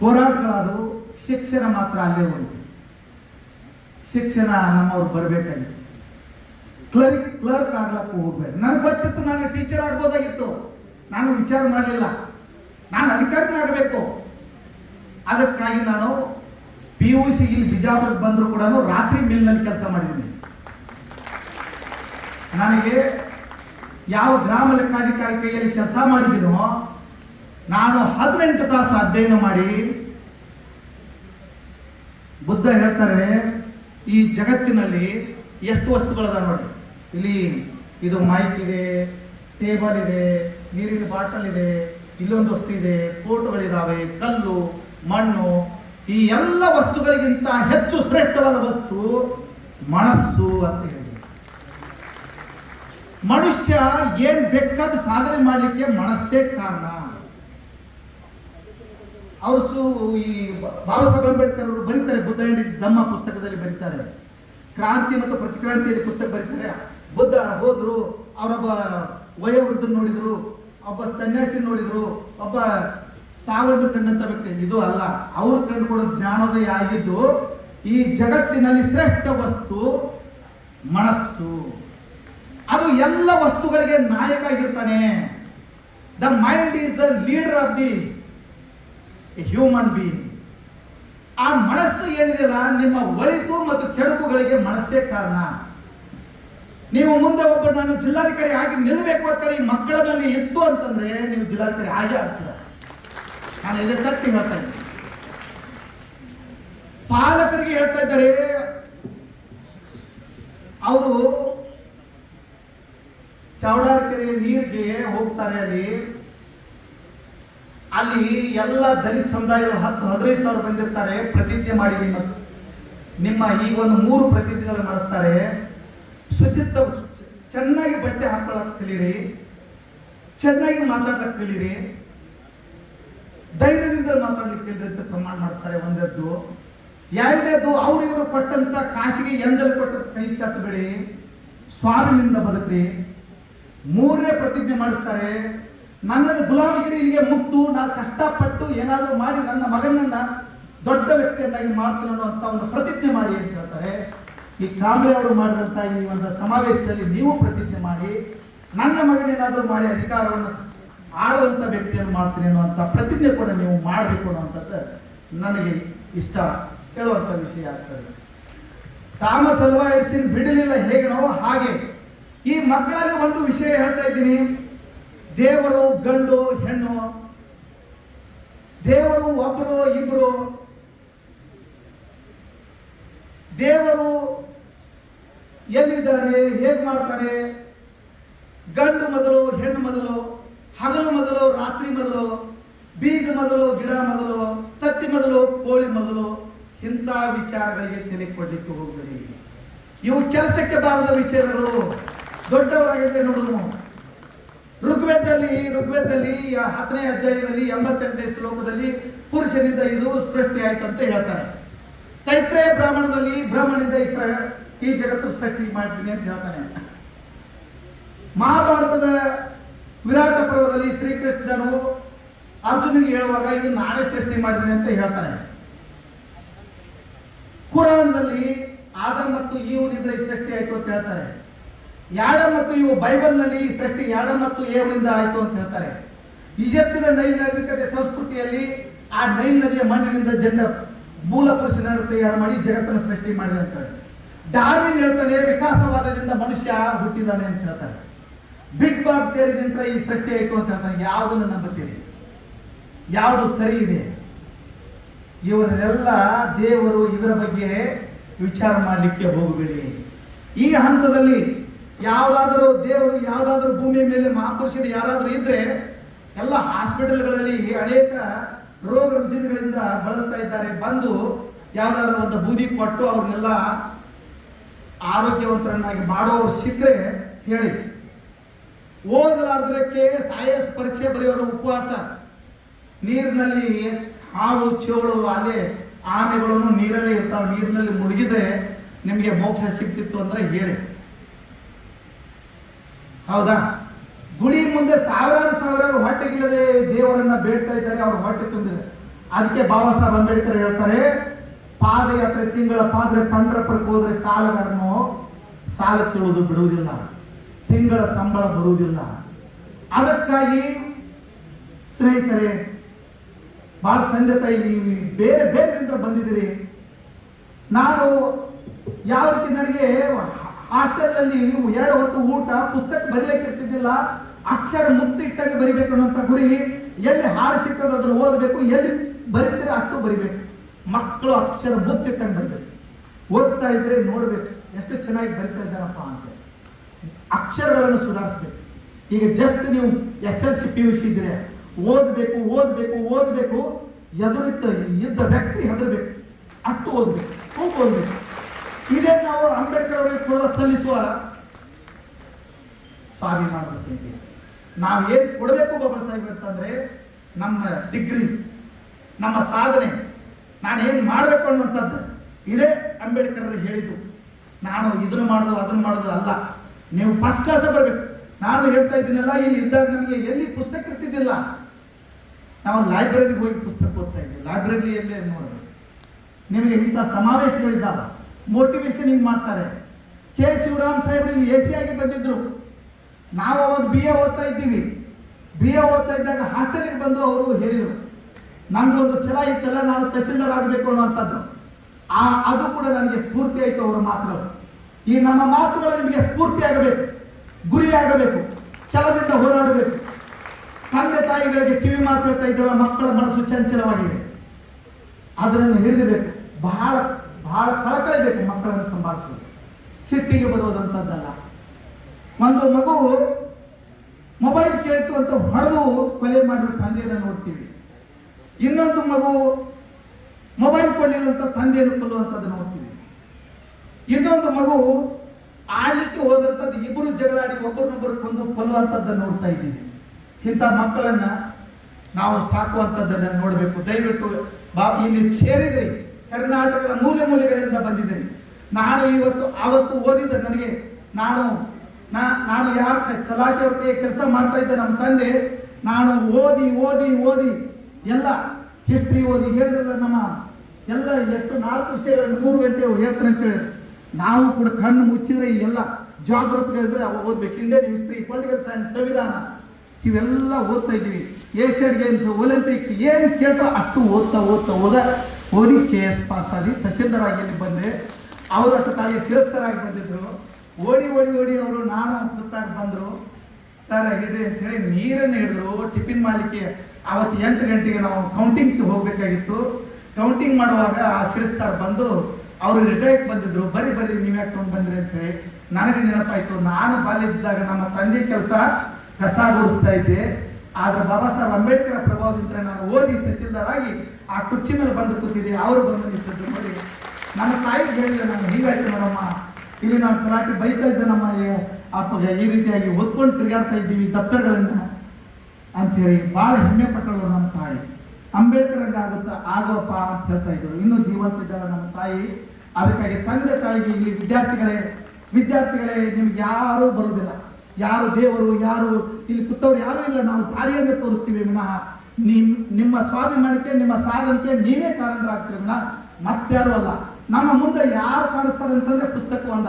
ಹೋರಾಟಗಳಾದವು. ಶಿಕ್ಷಣ ಮಾತ್ರ ಅಲ್ಲೇ ಉಂಟು ಶಿಕ್ಷಣ ನಮ್ಮವ್ರು ಬರಬೇಕಾಗಿತ್ತು ಕ್ಲರ್ಕ್ ಕ್ಲರ್ಕ್ ಆಗ್ಲಕ್ಕೆ ಹೋಗ್ಬೇಕು. ನನಗೆ ಗೊತ್ತಿತ್ತು ನಾನು ಟೀಚರ್ ಆಗ್ಬೋದಾಗಿತ್ತು. ನಾನು ವಿಚಾರ ಮಾಡಲಿಲ್ಲ. ನಾನು ಅಧಿಕಾರಿನೇ ಆಗಬೇಕು. ಅದಕ್ಕಾಗಿ ನಾನು ಪಿ ಯು ಸಿ ಇಲ್ಲಿ ಬಿಜಾಪುರಕ್ಕೆ ಬಂದರೂ ಕೂಡ ರಾತ್ರಿ ಮಿಲ್ನಲ್ಲಿ ಕೆಲಸ ಮಾಡಿದ್ದೀನಿ. ನನಗೆ ಯಾವ ಗ್ರಾಮ ಲೆಕ್ಕಾಧಿಕಾರಿ ಕೈಯಲ್ಲಿ ಕೆಲಸ ಮಾಡಿದ್ದೀನೋ, ನಾನು ಹದಿನೆಂಟು ತಾಸು ಅಧ್ಯಯನ ಮಾಡಿ, ಬುದ್ಧ ಹೇಳ್ತಾರೆ ಈ ಜಗತ್ತಿನಲ್ಲಿ ಎಷ್ಟು ವಸ್ತುಗಳಿದಾವೆ ನೋಡಿ. ಇಲ್ಲಿ ಇದು ಮೈಕ್ ಇದೆ ಟೇಬಲ್ ಇದೆ, ನೀರಿನ ಬಾಟಲ್ ಇದೆ, ಇಲ್ಲೊಂದು ವಸ್ತು ಇದೆ ಕೋಟುಗಳಿದ್ದಾವೆ ಕಲ್ಲು, ಮಣ್ಣು, ಈ ಎಲ್ಲ ವಸ್ತುಗಳಿಗಿಂತ ಹೆಚ್ಚು ಶ್ರೇಷ್ಠವಾದ ವಸ್ತು ಮನಸ್ಸು ಅಂತ ಹೇಳಿದೆ ಮನುಷ್ಯ ಏನ್ ಬೇಕಾದ ಸಾಧನೆ ಮಾಡಲಿಕ್ಕೆ ಮನಸ್ಸೇ ಕಾರಣ. ಅವರು ಈ ಬಾಬಾ ಸಾಹೇಬ್ ಅಂಬೇಡ್ಕರ್ ಅವರು ಬರೀತಾರೆ ಬುದ್ಧ ಅಂಡ್ ಧಮ್ಮ ಪುಸ್ತಕದಲ್ಲಿ ಬರೀತಾರೆ. ಕ್ರಾಂತಿ ಮತ್ತು ಪ್ರತಿಕ್ರಾಂತಿಯಲ್ಲಿ ಪುಸ್ತಕ ಬರೀತಾರೆ. ಬುದ್ಧ ಹೋದ್ರು, ಅವರೊಬ್ಬ ವಯೋವೃದ್ಧ ನೋಡಿದ್ರು, ಒಬ್ಬ ಸನ್ಯಾಸಿ ನೋಡಿದ್ರು, ಒಬ್ಬ ಸಾವನ್ನು ಕಂಡಂತ ವ್ಯಕ್ತಿ. ಇದು ಅಲ್ಲ, ಅವ್ರು ಕಂಡುಕೊಳ್ಳೋ ಜ್ಞಾನೋದಯ ಆಗಿದ್ದು, ಈ ಜಗತ್ತಿನಲ್ಲಿ ಶ್ರೇಷ್ಠ ವಸ್ತು ಮನಸ್ಸು. ಅದು ಎಲ್ಲ ವಸ್ತುಗಳಿಗೆ ನಾಯಕ ಆಗಿರ್ತಾನೆ. The mind is the leader of the human being ಆ ಮನಸ್ಸು ಏನಿದೆಯಲ್ಲ, ನಿಮ್ಮ ಒಳಿತು ಮತ್ತು ಕೆಡುಕುಗಳಿಗೆ ಮನಸ್ಸೇ ಕಾರಣ. ನೀವು ಮುಂದೆ ಒಬ್ಬ ನಾನು ಜಿಲ್ಲಾಧಿಕಾರಿ ಆಗಿ ನಿಲ್ಲಬೇಕು ಅಂತ ಈ ಮಕ್ಕಳ ಮೇಲೆ ಇತ್ತು ಅಂತಂದ್ರೆ ನೀವು ಜಿಲ್ಲಾಧಿಕಾರಿ ಆಗೇ ಆಗ್ತೀರ. ನಾನು ಇದೇ ತಟ್ಟಿ ಹೇಳ್ತಾ ಇದ್ದೀನಿ. ಪಾಲಕರಿಗೆ ಹೇಳ್ತಾ ಇದ್ದಾರೆ, ಅವರು ಚೌಡಾರ್ಕೆರೆ ನೀರಿಗೆ ಹೋಗ್ತಾರೆ ಅಲ್ಲಿ. ಅಲ್ಲಿ ಎಲ್ಲ ದಲಿತ ಸಮುದಾಯಗಳು ಹತ್ತು ಹದಿನೈದು ಸಾವಿರ ಬಂದಿರ್ತಾರೆ, ಪ್ರತಿಜ್ಞೆ ಮಾಡಿವಿ ನಿಮ್ಮ ನಿಮ್ಮ ಈಗ ಒಂದು ಮೂರು ಪ್ರತಿಜ್ಞೆಗಳು ಮಾಡಿಸ್ತಾರೆ. ಶುಚಿತ್ವ, ಚೆನ್ನಾಗಿ ಬಟ್ಟೆ ಹಾಕೊಳ್ಳಕ್ ಕಲೀರಿ ಚೆನ್ನಾಗಿ ಮಾತಾಡ್ಲಕ್ ಕಲೀರಿ ಧೈರ್ಯದಿಂದ ಮಾತಾಡ್ಲಿಕ್ಕೆ ಅಂತ ಪ್ರಮಾಣ ಮಾಡಿಸ್ತಾರೆ ಒಂದದ್ದು. ಎರಡನೇದು ಅವ್ರು ಇವರು ಕೊಟ್ಟಂತ ಕಾಸಿಗೆ ಎಂಜಲ್ ಕೊಟ್ಟ ಕೈ ಚಾಚಬೇಡಿ, ಸ್ವಾಮಿನಿಂದ ಬದುಕ್ರಿ. ಮೂರನೇ ಪ್ರತಿಜ್ಞೆ ಮಾಡಿಸ್ತಾರೆ ನನ್ನದು ಗುಲಾಮಗಿರಿ ಇಲ್ಲಿಗೆ ಮುಕ್ತು ನಾನು ಕಷ್ಟಪಟ್ಟು ಏನಾದರೂ ಮಾಡಿ ನನ್ನ ಮಗನನ್ನ ದೊಡ್ಡ ವ್ಯಕ್ತಿಯನ್ನಾಗಿ ಮಾಡ್ತೀನಿ ಅನ್ನುವಂಥ ಒಂದು ಪ್ರತಿಜ್ಞೆ ಮಾಡಿ ಅಂತ ಹೇಳ್ತಾರೆ. ಈ ಕಾಂಬ್ಳೆ ಅವರು ಮಾಡಿದಂಥ ಈ ಒಂದು ಸಮಾವೇಶದಲ್ಲಿ ನೀವು ಪ್ರತಿಜ್ಞೆ ಮಾಡಿ, ನನ್ನ ಮಗನೇನಾದರೂ ಮಾಡಿ ಅಧಿಕಾರವನ್ನು ಆಳುವಂಥ ವ್ಯಕ್ತಿಯನ್ನು ಮಾಡ್ತೀನಿ ಅನ್ನುವಂಥ ಪ್ರತಿಜ್ಞೆ ಕೂಡ ನೀವು ಮಾಡಬೇಕು ಅನ್ನುವಂಥದ್ದು ನನಗೆ ಇಷ್ಟ ಹೇಳುವಂಥ ವಿಷಯ ಆಗ್ತದೆ. ತಾಮಸ್ ಅಲ್ವಾ ಎಡಿಸಿನ್ ಬಿಡಲಿಲ್ಲ ಹೇಗನೋ ಹಾಗೆ. ಈ ಮಕ್ಕಳಲ್ಲಿ ಒಂದು ವಿಷಯ ಹೇಳ್ತಾ ಇದ್ದೀನಿ. ದೇವರು ಗಂಡು, ಹೆಣ್ಣು, ದೇವರು ಒಬ್ಬರು ಇಬ್ರು, ದೇವರು ಎಲ್ಲಿದ್ದಾರೆ, ಹೇಗೆ ಮಾಡ್ತಾರೆ? ಗಂಡು ಮೊದಲು, ಹೆಣ್ಣು ಮೊದಲು, ಹಗಲು ಮೊದಲು, ರಾತ್ರಿ ಮೊದಲು ಬೀಜ ಮೊದಲು, ಗಿಡ ಮೊದಲು, ತತ್ತಿ ಮೊದಲು, ಕೋಳಿ ಮೊದಲು, ಇಂಥ ವಿಚಾರಗಳಿಗೆ ತಲೆ ಕೊಡ್ಲಿಕ್ಕೆ ಇವು ಕೆಲಸಕ್ಕೆ ಬಾರದ ವಿಚಾರಗಳು. ದೊಡ್ಡವರಾಗಿದ್ರೆ ನೋಡುದು ಋಗ್ವೇದದಲ್ಲಿ ಋಗ್ವೇದದಲ್ಲಿ ಹತ್ತನೇ ಅಧ್ಯಾಯದಲ್ಲಿ, ಎಂಬತ್ತೆಂಟನೇ ಶ್ಲೋಕದಲ್ಲಿ ಪುರುಷನಿಂದ ಇದು ಸೃಷ್ಟಿ ಆಯ್ತು ಅಂತ ಹೇಳ್ತಾರೆ. ತೈತ್ರೇಯ ಬ್ರಾಹ್ಮಣದಲ್ಲಿ ಬ್ರಾಹ್ಮಣಿಂದ ಇಸ್ರ, ಈ ಜಗತ್ತು ಸೃಷ್ಟಿ ಮಾಡ್ತೀನಿ ಅಂತ ಹೇಳ್ತಾನೆ. ಮಹಾಭಾರತದ ವಿರಾಟ ಪರ್ವದಲ್ಲಿ ಶ್ರೀಕೃಷ್ಣನು ಅರ್ಜುನಿಗೆ ಹೇಳುವಾಗ ಇದು ನಾನೇ ಸೃಷ್ಟಿ ಮಾಡಿದ್ದೀನಿ ಅಂತ ಹೇಳ್ತಾನೆ. ಕುರಾನ್ನಲ್ಲಿ ಆದ ಮತ್ತು ಈವನಿಂದ ಸೃಷ್ಟಿ ಆಯ್ತು ಅಂತ ಹೇಳ್ತಾರೆ. ಯಾಡ ಮತ್ತು ಇವು ಬೈಬಲ್ನಲ್ಲಿ ಈ ಸೃಷ್ಟಿ ಯಾಡ ಮತ್ತು ಏವನಿಂದ ಆಯ್ತು ಅಂತ ಹೇಳ್ತಾರೆ. ಈಜಿಪ್ತಿನ ನೈಲ್ ನಾಗರಿಕತೆ ಸಂಸ್ಕೃತಿಯಲ್ಲಿ ಆ ನೈಲ್ ನದಿಯ ಮಣ್ಣಿನಿಂದ ಜನ ಮೂಲ ಪುರುಷ ತಯಾರು ಮಾಡಿ ಜಗತ್ತನ್ನು ಸೃಷ್ಟಿ ಮಾಡಿದೆ ಅಂತ ಹೇಳಿ ಡಾರ್ವಿನ್ ಹೇಳ್ತಾನೆ, ವಿಕಾಸವಾದದಿಂದ ಮನುಷ್ಯ ಹುಟ್ಟಿದ್ದಾನೆ ಅಂತ ಹೇಳ್ತಾರೆ. ಬಿಗ್ ಬಾಗ್ ತೇರಿದಿಂದ ಈ ಸೃಷ್ಟಿ ಆಯ್ತು ಅಂತ ಹೇಳ್ತಾನೆ ಯಾವುದನ್ನು ನಂಬುತ್ತೀರಿ? ಯಾವುದು ಸರಿ ಇದೆ? ಇವರೆಲ್ಲ ದೇವರು ಇದರ ಬಗ್ಗೆ ವಿಚಾರ ಮಾಡಲಿಕ್ಕೆ ಹೋಗಬೇಡಿ. ಈ ಹಂತದಲ್ಲಿ ಯಾವುದಾದರೂ ದೇವರು ಯಾವುದಾದ್ರೂ ಭೂಮಿಯ ಮೇಲೆ ಮಹಾಪುರುಷರು ಯಾರಾದರೂ ಇದ್ರೆ ಎಲ್ಲ ಹಾಸ್ಪಿಟಲ್ಗಳಲ್ಲಿ ಅನೇಕ ರೋಗ ರುಜಿನಗಳಿಂದ ಬಳಲ್ತಾ ಇದ್ದಾರೆ. ಬಂದು ಯಾವ್ದಾದ್ರು ಒಂದು ಬೂದಿ ಕೊಟ್ಟು ಅವ್ರನ್ನೆಲ್ಲ ಆರೋಗ್ಯವಂತರನ್ನಾಗಿ ಮಾಡೋರು ಸಿಕ್ಕರೆ ಹೇಳಿ. ಓದಲಾರ್ದಕ್ಕೆ ಸಾಯಸ್ ಪರೀಕ್ಷೆ ಬರೆಯೋರು ಉಪವಾಸ. ನೀರಿನಲ್ಲಿ ಹಾವು ಚೋಳು ಅಲೆ ಆಮೆಗಳನ್ನು ನೀರಲ್ಲೇ ಇರ್ತಾವೆ. ನೀರಿನಲ್ಲಿ ಮುಳುಗಿದ್ರೆ ನಿಮಗೆ ಮೋಕ್ಷ ಸಿಕ್ತಿತ್ತು ಅಂದ್ರೆ ಹೇಳಿ. ಹೌದಾ? ಗುಡಿ ಮುಂದೆ ಸಾವಿರಾರು ಸಾವಿರಾರು ಹೊಟ್ಟೆಗಿಲ್ಲದೆ ದೇವರನ್ನ ಬೇಡ್ತಾ ಇದ್ದಾರೆ, ಅವ್ರ ಹೊಟ್ಟೆ ತುಂಬಿದೆ. ಅದಕ್ಕೆ ಬಾಬಾ ಸಾಹೇಬ್ ಅಂಬೇಡ್ಕರ್ ಹೇಳ್ತಾರೆ, ಪಾದಯಾತ್ರೆ ತಿಂಗಳ ಪಾದ್ರೆ ಪಂಡ್ರಪುರಕ್ಕೆ ಹೋದ್ರೆ ಸಾಲಗಾರನು ಸಾಲ ಕೇಳೋದು ಬಿಡುವುದಿಲ್ಲ. ತಿಂಗಳ ಸಂಬಳ ಬರುವುದಿಲ್ಲ. ಅದಕ್ಕಾಗಿ ಸ್ನೇಹಿತರೆ ಬಹಳ ತಂದೆ ತಾಯಿ ನೀವು ಬೇರೆ ಬೇರೆ ಬಂದಿದ್ದೀರಿ. ನಾನು ಯಾವ ರೀತಿ ನನಗೆ ಹಾಸ್ಟೆಲಲ್ಲಿ ಎರಡು ಹೊತ್ತು ಊಟ, ಪುಸ್ತಕ ಬರೀಲಿಕ್ಕೆ ಇರ್ತಿದ್ದಿಲ್ಲ, ಅಕ್ಷರ ಮುತ್ತಿಟ್ಟಾಗ ಬರಿಬೇಕು ಅನ್ನೋಂಥ ಗುರಿ ಎಲ್ಲಿ ಹಾಡು ಸಿಗ್ತದೆ ಅದನ್ನು ಓದಬೇಕು, ಎಲ್ಲಿ ಬರೀತಾರೆ ಅಷ್ಟು ಬರಿಬೇಕು. ಮಕ್ಕಳು ಅಕ್ಷರ ಮುತ್ತಿಟ್ಟಂಗೆ ಬರಬೇಕು. ಓದ್ತಾ ಇದ್ರೆ ನೋಡಬೇಕು, ಎಷ್ಟು ಚೆನ್ನಾಗಿ ಬರಿತಾ ಇದ್ದಾರಪ್ಪ ಅಂತ. ಅಕ್ಷರಗಳನ್ನು ಸುಧಾರಿಸ್ಬೇಕು. ಈಗ ಜಸ್ಟ್ ನೀವು S L C P U C ಇದ್ರೆ ಓದಬೇಕು ಓದಬೇಕು ಓದಬೇಕು, ಎದುರಿದ್ದ ಇದ್ದ ವ್ಯಕ್ತಿ ಹೆದರ್ಬೇಕು. ಅಷ್ಟು ಓದಬೇಕು, ಹೋಗಿ ಓದಬೇಕು. ಇದೇ ನಾವು ಅಂಬೇಡ್ಕರ್ ಅವರಿಗೆ ಕೊಡುವ ಸಲ್ಲಿಸುವ ಸ್ವಾಭಿಮಾನದ ಸಂಕೇತ. ನಾವು ಏನು ಕೊಡಬೇಕು ಬಾಬಾ ಸಾಹೇಬ್ ಅಂತಂದ್ರೆ ನಮ್ಮ ಡಿಗ್ರೀಸ್ ನಮ್ಮ ಸಾಧನೆ. ನಾನು ಏನು ಮಾಡಬೇಕು ಅನ್ನುವಂಥದ್ದು ಇದೇ ಅಂಬೇಡ್ಕರ್ ಹೇಳಿದ್ದು. ನಾನು ಇದನ್ನು ಮಾಡೋದು, ಅದನ್ನು ಮಾಡೋದು ಅಲ್ಲ. ನೀವು ಫಸ್ಟ್ ಕ್ಲಾಸ್ ಬರಬೇಕು. ನಾನು ಹೇಳ್ತಾ ಇದ್ದೀನಲ್ಲ, ಇಲ್ಲಿ ಇದ್ದಾಗ ನನಗೆ ಎಲ್ಲಿ ಪುಸ್ತಕ ಇರ್ತಿದ್ದಿಲ್ಲ. ನಾವು ಲೈಬ್ರರಿಗೆ ಹೋಗಿ ಪುಸ್ತಕ ಓದ್ತಾ ಇದ್ದೀವಿ ಲೈಬ್ರರಿಯಲ್ಲೇ ನೋಡೋದು ನಿಮಗೆ ಇಂಥ ಸಮಾವೇಶಗಳಿದ್ದಾವ? ಮೋಟಿವೇಶನಿಂಗ್ ಮಾಡ್ತಾರೆ. ಕೆ. ಶಿವರಾಮ್ ಸಾಹೇಬ್ರು ಇಲ್ಲಿ ಎ. ಸಿ. ಆಗಿ ಬಂದಿದ್ರು. ನಾವು ಅವಾಗ ಬಿ ಎ. ಓದ್ತಾ ಇದ್ದೀವಿ. B A. ಓದ್ತಾ ಇದ್ದಾಗ ಹಾಸ್ಟೆಲಿಗೆ ಬಂದು ಅವರು ಹೇಳಿದರು, ನಂದು ಒಂದು ಛಲ ಇತ್ತಲ್ಲ, ನಾನು ತಹಸೀಲ್ದಾರ್ ಆಗಬೇಕು ಅನ್ನುವಂಥದ್ದು. ಆ, ಅದು ಕೂಡ ನನಗೆ ಸ್ಫೂರ್ತಿ ಆಯಿತು ಅವರ ಮಾತುಗಳು ಈ ನಮ್ಮ ಮಾತುಗಳು ನಿಮಗೆ ಸ್ಫೂರ್ತಿ ಆಗಬೇಕು, ಗುರಿ ಆಗಬೇಕು, ಛಲದಿಂದ ಹೋರಾಡಬೇಕು. ತಂದೆ ತಾಯಿಗಳಿಗೆ ಕಿವಿ ಮಾತು ಹೇಳ್ತಾ ಇದ್ದೇವೆ, ಮಕ್ಕಳ ಮನಸ್ಸು ಚಂಚಲವಾಗಿದೆ. ಅದನ್ನು ಹಿಡಿದಬೇಕು ಬಹಳ ಬಹಳ ಕಳಕಳಿಬೇಕು ಮಕ್ಕಳನ್ನು ಸಂಭಾಳಿಸೋದು ಸಿಟ್ಟಿಗೆ ಬರುವುದಂಥದ್ದಲ್ಲ. ಒಂದು ಮಗು ಮೊಬೈಲ್ ಕೇಳ್ತು ಅಂತ ಹೊಡೆದು ಕೊಲೆ ಮಾಡಿರೋ ತಂದೆಯನ್ನು ನೋಡ್ತೀವಿ. ಇನ್ನೊಂದು ಮಗು ಮೊಬೈಲ್ ಕೊಡಲಿಲ್ಲ ಅಂತ ತಂದೆಯನ್ನು ಕೊಲ್ಲುವಂಥದ್ದು ನೋಡ್ತೀವಿ. ಇನ್ನೊಂದು ಮಗು ಆಡ್ಲಿಕ್ಕೆ ಹೋದಂಥದ್ದು ಇಬ್ಬರು ಜಗಳಾಡಿ ಒಬ್ಬರನ್ನೊಬ್ಬರು ಕೊಂದು ಕೊಲ್ಲುವಂಥದ್ದನ್ನು ನೋಡ್ತಾ ಇದ್ದೀವಿ. ಇಂಥ ಮಕ್ಕಳನ್ನ ನಾವು ಸಾಕುವಂಥದ್ದನ್ನು ನೋಡಬೇಕು. ದಯವಿಟ್ಟು ಬಾ, ಇಲ್ಲಿ ಸೇರಿದ್ರಿ ಕರ್ನಾಟಕದ ಮೂಲೆ ಮೂಲೆಗಳಿಂದ ಬಂದಿದ್ದೇನೆ. ನಾನು ಇವತ್ತು, ಆವತ್ತು ಓದಿದ್ದ ನನಗೆ, ನಾನು ನಾನು ಯಾರ ಅವ್ರಿಗೆ ಕೆಲಸ ಮಾಡ್ತಾ ಇದ್ದೆ ನಮ್ಮ ತಂದೆ, ನಾನು ಓದಿ ಓದಿ ಓದಿ ಎಲ್ಲ ಹಿಸ್ಟ್ರಿ ಓದಿ ಹೇಳಿದ್ರೆ ನಮ್ಮ ಎಲ್ಲ ಎಷ್ಟು ನಾಲ್ಕು ವಿಷಯಗಳು ಮೂರು ಗಂಟೆ ಹೇಳ್ತಾರೆ ಅಂತ ಹೇಳಿದ್ರು. ನಾವು ಕೂಡ ಕಣ್ಣು ಮುಚ್ಚಿದ್ರೆ ಈ ಎಲ್ಲ ಜಾಗ್ರಫಿ ಹೇಳಿದ್ರೆ ಓದ್ಬೇಕು. ಇಂಡಿಯನ್ ಹಿಸ್ಟ್ರಿ ಪೊಲಿಟಿಕಲ್ ಸೈನ್ಸ್ ಸಂವಿಧಾನ, ಇವೆಲ್ಲ ಓದ್ತಾ ಇದ್ದೀವಿ. ಏಷ್ಯನ್ ಗೇಮ್ಸ್ ಒಲಿಂಪಿಕ್ಸ್ ಏನು ಕೇಳ್ತಾರೋ ಅಷ್ಟು ಓದ್ತಾ ಓದ್ತಾ ಓದ ಓದಿ ಕೆ ಎಸ್ ಪಾಸ್ ಆಗಿ ತಹಸೀಲ್ದಾರ್ ಬಂದೆ. ಅವರು ಅಷ್ಟು ತಾಯಿ ಶಿರಸ್ತರಾಗಿ ಬಂದಿದ್ರು. ಓಡಿ ಓಡಿ ಓಡಿ ಅವರು ನಾನು ಪುತ್ತಾಗಿ ಬಂದರು. ಸರ್ ಹಿಡ್ರಿ ಅಂತ ಹೇಳಿ ನೀರನ್ನು ಹಿಡಿದ್ರು. ಟಿಫಿನ್ ಮಾಡಲಿಕ್ಕೆ ಅವತ್ತು ಎಂಟು ಗಂಟೆಗೆ ನಾವು ಕೌಂಟಿಂಗ್ ಹೋಗಬೇಕಾಗಿತ್ತು. ಕೌಂಟಿಂಗ್ ಮಾಡುವಾಗ ಆ ಶಿರಸ್ತಾರ ಬಂದು ಅವರು ರಿಟೈರ್ಗೆ ಬಂದಿದ್ರು. ಬರಿ ಬರಿ ನೀವು ಯಾಕೆ ತೊಗೊಂಡು ಬಂದ್ರಿ? ಅಂತ ಹೇಳಿ. ನನಗೆ ನೆನಪಾಯಿತು. ನಾನು ಬಾಲ್ಯದಿದ್ದಾಗ ನಮ್ಮ ತಂದೆ ಕೆಲಸ ಕಸ ಗುಡಿಸ್ತಾ ಇದ್ದೆ. ಆದ್ರೆ ಬಾಬಾ ಸಾಹೇಬ್ ಅಂಬೇಡ್ಕರ್ ಪ್ರಭಾವದಿಂದ ನಾನು ಓದಿ ತಹಸೀಲ್ದಾರ್ ಆಗಿ ಆ ಕುರ್ಚಿ ಮೇಲೆ ಬಂದು ಕೂತಿದ್ದೆ. ಅವರು ಬಂದು ನಿಂತಿದ್ದು ನೋಡಿ, ನನ್ನ ತಾಯಿ ಹೇಳಿದೆ ನಾನು ಹೀಗಾಯ್ತು ನೋಡಮ್ಮ. ಇಲ್ಲಿ ನಾನು ತಲಾಟಿ ಬೈತಾ ಇದ್ದೆ ನಮ್ಮ ಅಪ್ಪ ಅಪ್ಪಗೆ. ಈ ರೀತಿಯಾಗಿ ಓದ್ಕೊಂಡು ತಿರುಗಾಡ್ತಾ ಇದ್ದೀವಿ ದಪ್ತರಗಳನ್ನ ಅಂತೇಳಿ ಭಾಳ ಹೆಮ್ಮೆ ಪಟ್ಟಳು ನಮ್ಮ ತಾಯಿ. ಅಂಬೇಡ್ಕರ್ ಆಗುತ್ತಾ? ಆಗೋಪ್ಪ ಅಂತ ಹೇಳ್ತಾ ಇದ್ರು. ಇನ್ನೂ ಜೀವಂತ ಇದ್ದಾಳೆ ನಮ್ಮ ತಾಯಿ. ಅದಕ್ಕಾಗಿ ತಂದೆ ತಾಯಿಗೆ ಇಲ್ಲಿ ವಿದ್ಯಾರ್ಥಿಗಳೇ ವಿದ್ಯಾರ್ಥಿಗಳೇ, ನಿಮ್ಗೆ ಯಾರೂ ಬರುವುದಿಲ್ಲ. ಯಾರು ದೇವರು, ಯಾರು ಇಲ್ಲಿ ಕೂತವ್ರು ಯಾರೂ ಇಲ್ಲ. ನಾವು ದಾರಿಯನ್ನು ತೋರಿಸ್ತೀವಿ ವಿನಃ. ನಿಮ್, ನಿಮ್ಮ ಸ್ವಾಭಿಮಾನಕ್ಕೆ, ನಿಮ್ಮ ಸಾಧನಕ್ಕೆ ನೀವೇ ಕಾರಣರಾಗ್ತೀರಿ ವಿನಃ. ಮತ್ತಾರು ಅಲ್ಲ. ನಮ್ಮ ಮುಂದೆ ಯಾರು ಕಾಣಿಸ್ತಾರೆ ಅಂತಂದ್ರೆ ಪುಸ್ತಕ ಒಂದ.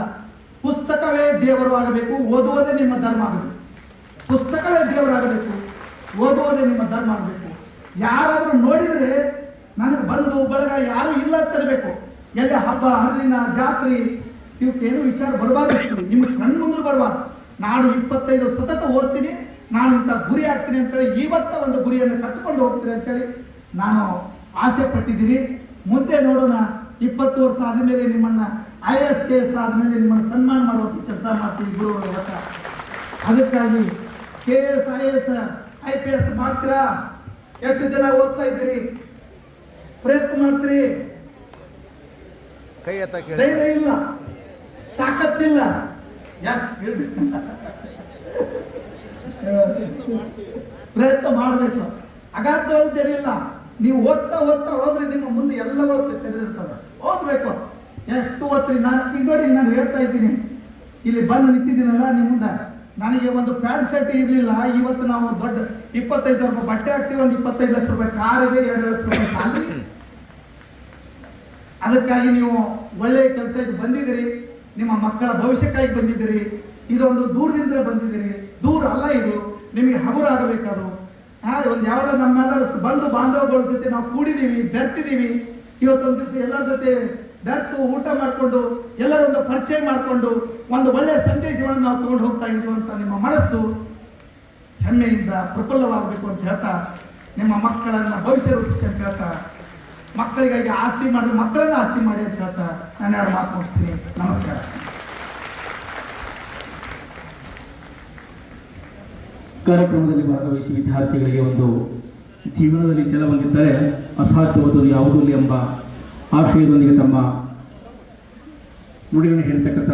ಪುಸ್ತಕವೇ ದೇವರು ಆಗಬೇಕು, ಓದುವುದೇ ನಿಮ್ಮ ಧರ್ಮ ಆಗಬೇಕು. ಪುಸ್ತಕವೇ ದೇವರಾಗಬೇಕು ಓದುವುದೇ ನಿಮ್ಮ ಧರ್ಮ ಆಗಬೇಕು. ಯಾರಾದರೂ ನೋಡಿದರೆ ನನಗೆ ಬಂದು ಬಳಗ ಯಾರು ಇಲ್ಲ ಅಂತ ಇರಬೇಕು ಎಲ್ಲಿ ಹಬ್ಬ, ಹರಿದಿನ, ಜಾತ್ರೆ ಇವಕ್ಕೇನು ವಿಚಾರ ಬರಬಾರ್ದು ನಿಮ್ಗೆ ಕಣ್ಣು ಮುಂದೆ ಬರಬಾರ್ದು. ನಾನು ಇಪ್ಪತ್ತೈದು ಸತತ ಓದ್ತೀನಿ ನಾನು ಇಂಥ ಗುರಿ ಆಗ್ತೀನಿ ಅಂತೇಳಿ ಇವತ್ತ ಒಂದು ಗುರಿಯನ್ನು ಕಟ್ಟಿಕೊಂಡು ಹೋಗ್ತೀನಿ ಅಂತೇಳಿ ನಾನು ಆಸೆ ಪಟ್ಟಿದ್ದೀನಿ. ಮುಂದೆ ನೋಡೋಣ ಇಪ್ಪತ್ತು ವರ್ಷ ಆದಮೇಲೆ ನಿಮ್ಮನ್ನ ಐ ಎಸ್ ಕೆ ಎಸ್ ಆದಮೇಲೆ ನಿಮ್ಮನ್ನು ಸನ್ಮಾನ ಮಾಡುವಂಥ ಕೆಲಸ ಮಾಡ್ತೀನಿ ಗುರುಗಳ ಹತ್ರ. ಅದಕ್ಕಾಗಿ K S I S I P S ಮಾಡ್ತೀರಾ? ಎಷ್ಟು ಜನ ಓದ್ತಾ ಇದ್ದೀರಿ? ಪ್ರಯತ್ನ ಮಾಡ್ತೀರಿ? ಧೈರ್ಯ ಇಲ್ಲ ತಾಕತ್ತಿಲ್ಲ. ಎಸ್ ಪ್ರಯತ್ನ ಮಾಡಬೇಕು. ಅಗಾಧವಾದ್ದೇನಿಲ್ಲ ನೀವು ಓದ್ತಾ ಓದ್ತಾ ಹೋದ್ರೆ ನಿಮ್ಮ ಮುಂದೆ ಎಲ್ಲವೂ ತೆರೆದಿರ್ತದೆ. ಓದ್ಬೇಕು. ಎಷ್ಟು ಓದ್ತೀರಿ? ನಾನು ಈಗ ನೋಡಿ ನಾನು ಹೇಳ್ತಾ ಇದ್ದೀನಿ. ಇಲ್ಲಿ ಬಂದು ನಿಂತಿದ್ದೀನಲ್ಲ ನಿಮ್ಮ ಮುಂದೆ. ನನಗೆ ಒಂದು ಪ್ಯಾಂಟ್ ಶರ್ಟ್ ಇರಲಿಲ್ಲ. ಇವತ್ತು ನಾವು ದೊಡ್ಡ ಇಪ್ಪತ್ತೈದು ಸಾವಿರ ರೂಪಾಯಿ ಬಟ್ಟೆ ಹಾಕ್ತೀವಿ, ಒಂದು ಇಪ್ಪತ್ತೈದು ಲಕ್ಷ ರೂಪಾಯಿ ಕಾರ್ ಇದೆ, ಎರಡು ಲಕ್ಷ ರೂಪಾಯಿ ಸಾಲ. ಅದಕ್ಕಾಗಿ ನೀವು ಒಳ್ಳೆಯ ಕೆಲಸಕ್ಕೆ ಬಂದಿದ್ದೀರಿ. ನಿಮ್ಮ ಮಕ್ಕಳ ಭವಿಷ್ಯಕ್ಕಾಗಿ ಬಂದಿದ್ದೀರಿ, ಇದೊಂದು ದೂರದಿಂದ ಬಂದಿದ್ದೀರಿ, ದೂರ ಅಲ್ಲ ಇದು, ನಿಮಗೆ ಹಗುರ ಆಗಬೇಕದು ಹಾ ಒಂದು ಯಾವಾಗ ನಮ್ಮೆಲ್ಲರ ಬಂಧು ಬಾಂಧವಗಳ ಜೊತೆ ನಾವು ಕೂಡಿದ್ದೀವಿ, ಬೆರ್ತಿದ್ದೀವಿ. ಇವತ್ತೊಂದು ದಿವಸ ಎಲ್ಲರ ಜೊತೆ ಬೆರ್ತು ಊಟ ಮಾಡಿಕೊಂಡು, ಎಲ್ಲರೊಂದು ಪರಿಚಯ ಮಾಡಿಕೊಂಡು, ಒಂದು ಒಳ್ಳೆಯ ಸಂದೇಶವನ್ನು ನಾವು ತಗೊಂಡು ಹೋಗ್ತಾ ಇದ್ದೀವಿ ಅಂತ ನಿಮ್ಮ ಮನಸ್ಸು ಹೆಮ್ಮೆಯಿಂದ ಪ್ರಫುಲ್ಲವಾಗಬೇಕು ಅಂತ ಹೇಳ್ತಾ, ನಿಮ್ಮ ಮಕ್ಕಳನ್ನ ಭವಿಷ್ಯ ರೂಪಿಸಿ ಅಂತ ಹೇಳ್ತಾ ಮಕ್ಕಳಿಗಾಗಿ ಆಸ್ತಿ ಮಾಡಿದ್ರೆ ಮಕ್ಕಳನ್ನ ಆಸ್ತಿ ಮಾಡಿ ಅಂತ ಹೇಳ್ತಾ ನಾನು ಎರಡು ಮಾತು ಮುಗಿಸ್ತೀನಿ ನಮಸ್ಕಾರ. ಕಾರ್ಯಕ್ರಮದಲ್ಲಿ ಭಾಗವಹಿಸಿ ವಿದ್ಯಾರ್ಥಿಗಳಿಗೆ ಒಂದು ಜೀವನದಲ್ಲಿ ಛಲವೊಂದಿದ್ದರೆ ಬಂದಿದ್ದರೆ ಯಾವುದೂ ಯಾವುದು ಎಂಬ ಆಶಯದೊಂದಿಗೆ ತಮ್ಮ ನುಡಿಯನ್ನು ಹೇಳ್ತಕ್ಕಂಥ